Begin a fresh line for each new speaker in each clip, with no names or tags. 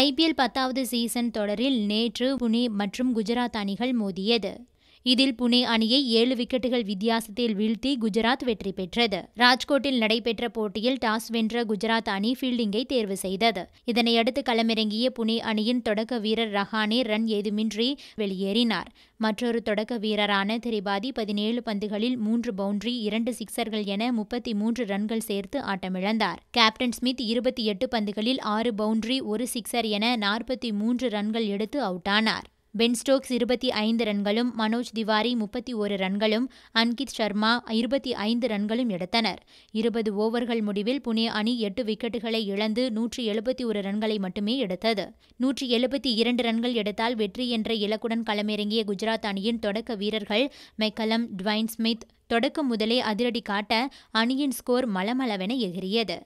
IPL பத்தாவது season தொடரில் நேற்று புனே மற்றும் குஜராத் அணிகள் மோதியது. இதில் புனே அணியை ஏழு விக்கெட்டுகள் வித்தியாசத்தில் வீழ்த்தி குஜராத் வெற்றி பெற்றது. ராஜ்கோட்டில் நடைபெற்ற போட்டியில் டாஸ் வென்ற குஜராத் அணி ஃபீல்டிங்கை தேர்வு செய்தது. இதனையடுத்து களமிறங்கிய புனே அணியின் தொடக்க வீரர் ரஹானே ரன் ஏதுமின்றி வெளியேறினார். மற்றொரு தொடக்க வீரரான திரிபாதி பதினேழு பந்துகளில் மூன்று பவுண்டரி இரண்டு சிக்சர்கள் என முப்பத்தி மூன்று ரன்கள் சேர்த்து ஆட்டமிழந்தார். கேப்டன் ஸ்மித் இருபத்தி எட்டு பந்துகளில் ஆறு பவுண்டரி ஒரு சிக்சர் என நாற்பத்தி மூன்று ரன்கள் எடுத்து அவுட்டானார். பென் ஸ்டோக்ஸ் இருபத்தி ஐந்து ரன்களும் மனோஜ் திவாரி முப்பத்தி ஒரு ரன்களும் அன்கித் சர்மா இருபத்தி ஐந்து ரன்களும் எடுத்தனர். இருபது ஓவர்கள் முடிவில் புனே அணி எட்டு விக்கெட்டுகளை இழந்து நூற்றி எழுபத்தி ஒரு ரன்களை மட்டுமே எடுத்தது. நூற்றி எழுபத்தி இரண்டு ரன்கள் எடுத்தால் வெற்றி என்ற இலக்குடன் களமிறங்கிய குஜராத் அணியின் தொடக்க வீரர்கள் மெக்கலம் ட்வைன் ஸ்மித் தொடக்கம் முதலே அதிரடி காட்ட அணியின் ஸ்கோர் மளமளவென எகிரியது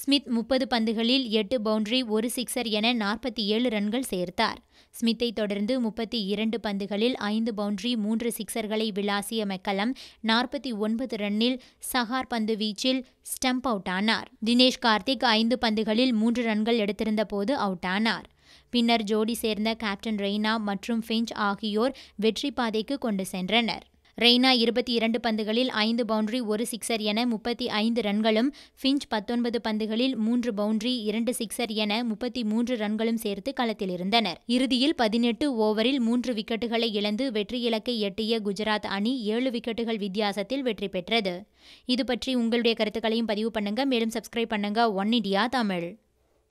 ஸ்மித் முப்பது பந்துகளில் எட்டு பவுண்டரி ஒரு சிக்சர் என நாற்பத்தி ஏழு ரன்கள் சேர்த்தார். ஸ்மித்தை தொடர்ந்து முப்பத்தி இரண்டு பந்துகளில் ஐந்து பவுண்டரி மூன்று சிக்சர்களை விளாசிய மெக்கலம் நாற்பத்தி ஒன்பது ரன்னில் சஹார் பந்து வீச்சில் ஸ்டம்ப் அவுட் ஆனார். தினேஷ் கார்த்திக் ஐந்து பந்துகளில் மூன்று ரன்கள் எடுத்திருந்த போது அவுட் ஆனார். பின்னர் ஜோடி சேர்ந்த கேப்டன் ரெய்னா மற்றும் ஃபிஞ்ச் ஆகியோர் வெற்றி பாதைக்கு கொண்டு சென்றனர். ரெய்னா இருபத்தி இரண்டு பந்துகளில் ஐந்து பவுண்டரி ஒரு சிக்சர் என முப்பத்தி ஐந்து ரன்களும் ஃபிஞ்ச் பத்தொன்பது பந்துகளில் மூன்று பவுண்டரி இரண்டு சிக்சர் என முப்பத்தி மூன்று ரன்களும் சேர்த்து களத்தில் இருந்தனர் இறுதியில் பதினெட்டு ஓவரில் மூன்று விக்கெட்டுகளை இழந்து வெற்றி இலக்கை எட்டிய குஜராத் அணி ஏழு விக்கெட்டுகள் வித்தியாசத்தில் வெற்றி பெற்றது. இது பற்றி உங்களுடைய கருத்துக்களையும் பதிவு பண்ணுங்க. மேலும் சப்ஸ்கிரைப் பண்ணுங்க. One India Tamil.